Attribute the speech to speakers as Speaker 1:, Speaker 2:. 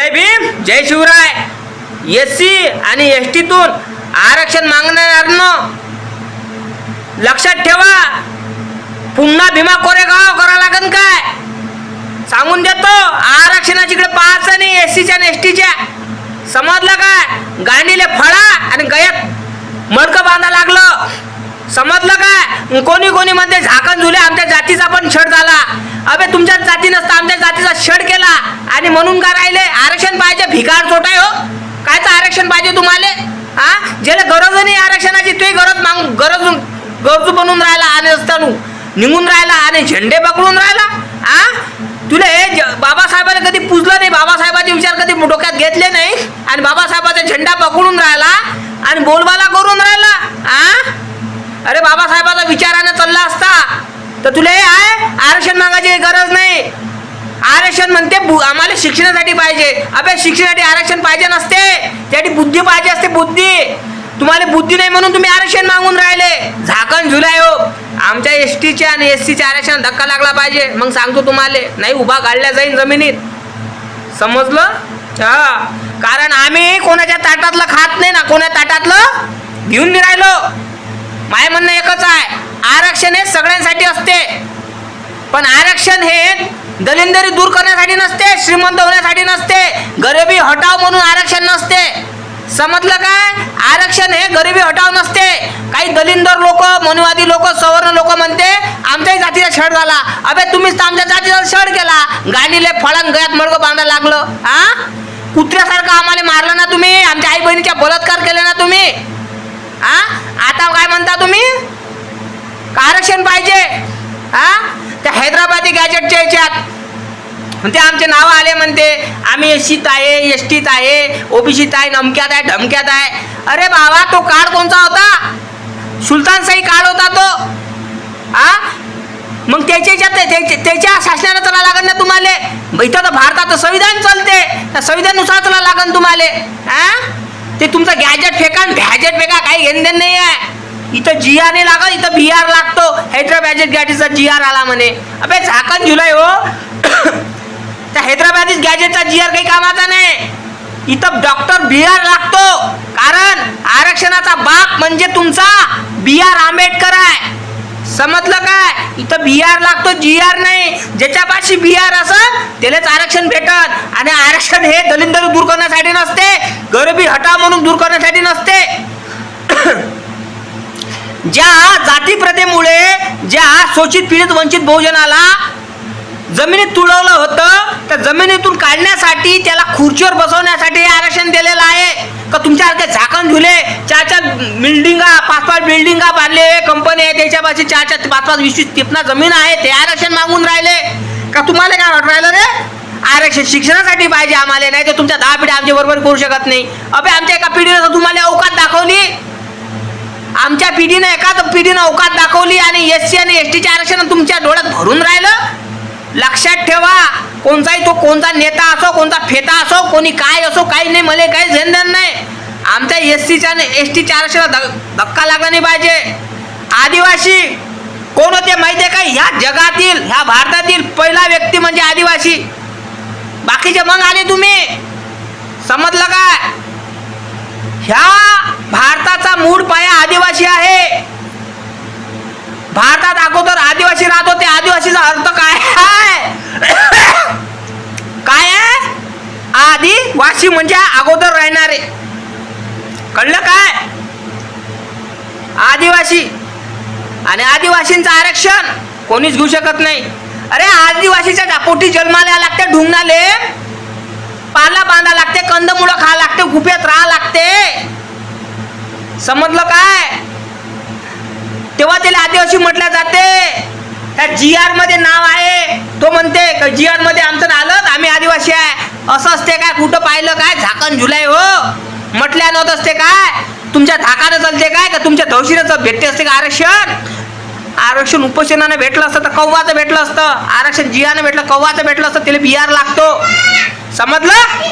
Speaker 1: जय भीम जय Shivray. S C आणि S टीतून आरक्षण मागणाऱ्यांनो लक्षात ठेवा. पुन्हा भीमा कोरेगाव करा लागन काय? सांगून देतो आरक्षणाच्याकडे पाहायचं नाही एस सीच्या आणि एस टीच्या. समजलं काय? गांडीले फळा आणि गयात. मडकं बांधा लागलं. समजलं काय? कोणी कोणी मध्ये झाकण झुले आमच्या जातीचा पण छड झाला. अबे तुमच्या जाती नसता आमच्या जातीचा छड केला आणि म्हणून का राहिले? आरक्षण पाहिजे भिकार आहे हो. कायचं आरक्षण पाहिजे तुम्हाला? हा ज्याला गरज नाही आरक्षणाची तुही गरज माग गरज गरजू बनून राहिला आणि असताना निघून राहिला आणि झेंडे पकडून राहिला. आ? तुला हे ज- कधी पुजलं नाही? बाबासाहेबाचे विचार कधी डोक्यात घेतले नाही? आणि बाबासाहेबाचा झेंडा पकडून राहिला आणि बोलबाला करून राहिला. आ? अरे बाबासाहेबाचा विचारानं चालला असता. तर तुला हे आहे? आरक्षण मागायची गरज नाही. आरक्षण म्हणते बु- आम्हाला शिक्षणासाठी पाहिजे. अभ्यास शिक्षणासाठी आरक्षण पाहिजे नसते. त्यासाठी बुद्धी पाहिजे असते बुद्धी. तुम्हाला बुद्धी नाही म्हणून तुम्ही आरक्षण मागून राहिले. झाकण झुलाय हो. आमच्या एस टीचे आणि एस सीच्या आरक्षण धक्का लागला पाहिजे. मग सांगतो तुम्हाला. नाही उभा काढल्या जाईल जमिनीत. समजलं? हा. कारण आम्ही कोणाच्या ताटातलं खात नाही ना कोणा ताटातलं घेऊन राहिलो. माय म्हणणं एकच आहे. आरक्षण हे सगळ्यांसाठी असते. पण आरक्षण हे दलिंदरी दूर करण्यासाठी नसते श्रीमंत होण्यासाठी नसते गरिबी हटाव म्हणून आरक्षण नसते. समजलं काय? आरक्षण हे गरिबी हटाव नसते. काही दलिंदर लोक मनुवादी लोक सवर्ण लोक म्हणते आमच्याही जातीचा छळ झाला अबे तुम्हीच तर आमच्या जातीचा छळ केला. गाडीले फळान गयात मडगं बांधायला लागलं. हा कुत्र्यासारखं आम्हाला मारलं ना तुम्ही? आमच्या आई बहिणीच्या बलात्कार केले ना तुम्ही? हा आता काय म्हणता तुम्ही? आरक्षण पाहिजे? हा? त्या हैदराबादी गॅजेटच्या याच्यात. म्हणते आमचे नाव आले म्हणते आम्ही एस सीत आहे एस टीत आहे ओबीसीत आहे नमक्यात आहे ढमक्यात आहे. अरे बाबा तो काळ कोणता होता? सुलतानशाही काळ होता तो. हा? मग त्याच्या याच्यात त्याच्या त्याच्या चला लागन ना तुम्हाला? इथं तर भारतात संविधान चालते. त्या संविधाननुसार चला लागन तुम्हाला. हा? ते तुमचं गॅजेट फेका गॅजेट फेका काही घेणं देणं नाही आहे इथं जी आर नाही लागत इथं बी आर लागतो. हैदराबाद गॅजेटचा जी आर आला म्हणे. अबे झाकण जुलै हो. त्या हैदराबादीच गॅजेटचा जी आर काही कामाचा नाही. इथं डॉक्टर बी आर लागतो. कारण आरक्षणाचा बाप म्हणजे तुमचा बी आर आंबेडकर आहे. समजलं काय? इथं बी आर लागतो जी आर नाही. ज्याच्यापाशी बी आर असत त्यालाच आरक्षण भेटत आणि आरक्षण हे दलिंदर दूर करण्यासाठी नसते. गरिबी हटाव म्हणून दूर करण्यासाठी नसते. ज्या जाती प्रथेमुळे ज्या शोषित पीडित वंचित बहुजनाला जमिनीत तुडवलं होतं त्या जमिनीतून काढण्यासाठी त्याला खुर्चीवर बसवण्यासाठी हे आरक्षण दिलेलं आहे. का तुमच्यासारखे झाकण झुले चार चार बिल्डिंगा पाच पाच बिल्डिंगा बांधले कंपनी आहे त्याच्यापाशी चार चार पाच पाच वीस वीस तिपना जमीन आहे ते आरक्षण मागून राहिले. का तुम्हाला काय वाटून राहिलं रे? आरक्षण शिक्षणासाठी पाहिजे आम्हाला नाही तर तुमच्या दहा पिढ्या आमच्या बरोबर करू शकत नाही. अबे आमच्या एका पिढीनं तुम्हाला अवकात दाखवली. आमच्या पिढीनं एका पिढीनं अवकात दाखवली आणि एस सी आणि एस टीचे आरक्षण तुमच्या डोळ्यात भरून राहिलं? लक्षात ठेवा. कोणताही तो कोणता नेता असो कोणता फेता असो कोणी काय असो काही नाही मला काही झेंदन नाही. आमच्या एस सीच्या आणि एस टीच्या आरक्षणाला धक्का लागला नाही पाहिजे. आदिवासी कोण होते माहिती आहे का? ह्या जगातील ह्या भारतातील पहिला व्यक्ती म्हणजे आदिवासी. बाकीचे मग आले तुम्ही. समजलं काय? ह्या भारताचा मूळ पाया आदिवासी आहे. भारतात अगोदर आदिवासी राहत होते आदिवासीचा अर्थ काय आहे? काय आहे? आदिवासी म्हणजे अगोदर राहणारे. कळलं काय? आदिवासी. आणि आदिवासींचं आरक्षण कोणीच घेऊ शकत नाही. अरे आदिवासीच्या पोटी जन्माला लागते ढुंगणाले. पाला बांधा लागते कंदमुळं खा लागते गुफेत राहा लागते. समजलं काय? तेव्हा त्याला आदिवासी म्हटल्या जाते. त्या जी आरमध्ये नाव आहे. तो म्हणते जी आरमध्ये आमचं आलं आम्ही आदिवासी आहे. असं असते काय? कुठं पाहिलं काय? झाकण झुलाय हो. म्हटल्या नव्हत असते काय? तुमच्या धाकानं चालते काय? का तुमच्या धवशीनं भेटते असते का आरक्षण? आरक्षण उपोषणानं भेटलं असतं तर कव्वाचं भेटलं असतं. आरक्षण जियानं भेटलं कव्वाचं भेटलं असतं त्याला बिहार लागतो. समजलं